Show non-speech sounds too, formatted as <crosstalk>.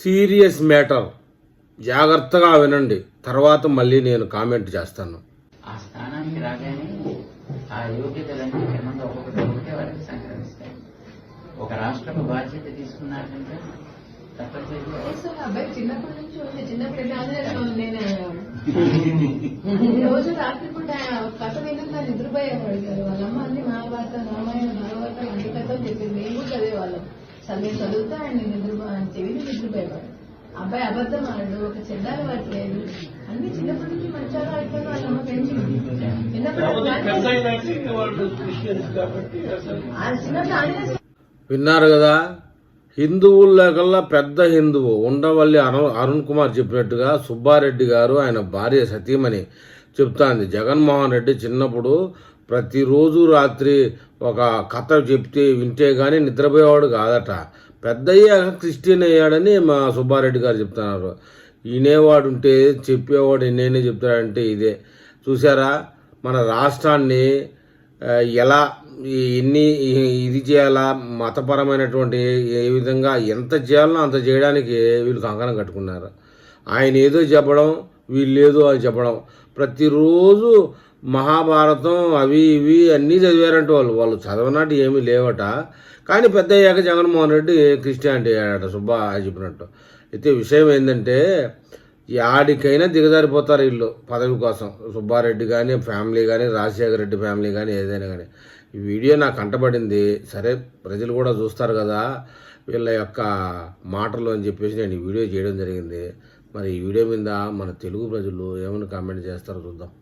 Serious matter. జాగ్రత్తగా వినండి. తర్వాత మళ్ళీ నేను కామెంట్ చేస్తాను. ఆ స్థానానికి రాగానే ఆ యోగ్యతలన్నీ క్రమంగా ఒక్కొక్కటి ఒక్కొక్కటి వారికి సంక్రమిస్తాయి. ఒక రాష్ట్రపు బాధ్యత తీసుకున్నారంటే తప్పనిసరిగా చిన్నప్పటి నుంచి చిన్నప్పుడు <laughs> రోజు రాత్రిపూట కథ వినంగా నిద్రపోయేవాడు కదా. చదివి చదువుతా ఆయన ఆయన చెవిని నిద్రపోయేవాడు అబ్బాయి అబద్ధం ఆడు ఒక చెడ్డాలు పట్టలేదు అన్ని చిన్నప్పటి నుంచి మంచిగా అయిపోయిన వాళ్ళమ్మ పెంచింది చిన్నప్పుడు ఆ చిన్నప్పుడు విన్నారు కదా? హిందువుల్లో కల్లా పెద్ద హిందువు. ఉండవల్లి అరు అరుణ్ కుమార్ చెప్పినట్టుగా సుబ్బారెడ్డి గారు ఆయన భార్య సతీమణి చెప్తాంది. జగన్మోహన్ రెడ్డి చిన్నప్పుడు ప్రతిరోజు రాత్రి ఒక కథ చెప్తే వింటే కానీ నిద్రపోయేవాడు కాదట. పెద్దయ్యాక క్రిస్టియన్ అయ్యాడని మా సుబ్బారెడ్డి గారు చెప్తున్నారు. వినేవాడు ఉంటే చెప్పేవాడు నేనే చెప్తాడంటే ఇదే. చూసారా మన రాష్ట్రాన్ని ఎలా ఎన్ని ఇది చేయాలా మతపరమైనటువంటి ఏ విధంగా ఎంత చేయాలో అంత చేయడానికి వీళ్ళు కంకణం కట్టుకున్నారు. ఆయన ఏదో చెప్పడం వీళ్ళు ఏదో అని చెప్పడం. ప్రతిరోజు మహాభారతం అవి ఇవి అన్నీ చదివారంట వాళ్ళు. వాళ్ళు చదవనాటి ఏమీ లేవట. కానీ పెద్ద అయ్యాక జగన్మోహన్ రెడ్డి క్రిస్టియానిటీ అయ్యాడట సుబ్బా చెప్పినట్టు. అయితే విషయం ఏంటంటే యాడికైనా దిగజారిపోతారు వీళ్ళు పదవి కోసం. సుబ్బారెడ్డి కానీ ఫ్యామిలీ కానీ రాజశేఖర రెడ్డి ఫ్యామిలీ కానీ ఏదైనా కానీ ఈ వీడియో నాకు కంటపడింది సరే ప్రజలు కూడా చూస్తారు కదా వీళ్ళ యొక్క మాటలు అని చెప్పేసి నేను ఈ వీడియో చేయడం జరిగింది. మరి ఈ వీడియో మీద మన తెలుగు ప్రజలు ఏమైనా కామెంట్ చేస్తారో చూద్దాం.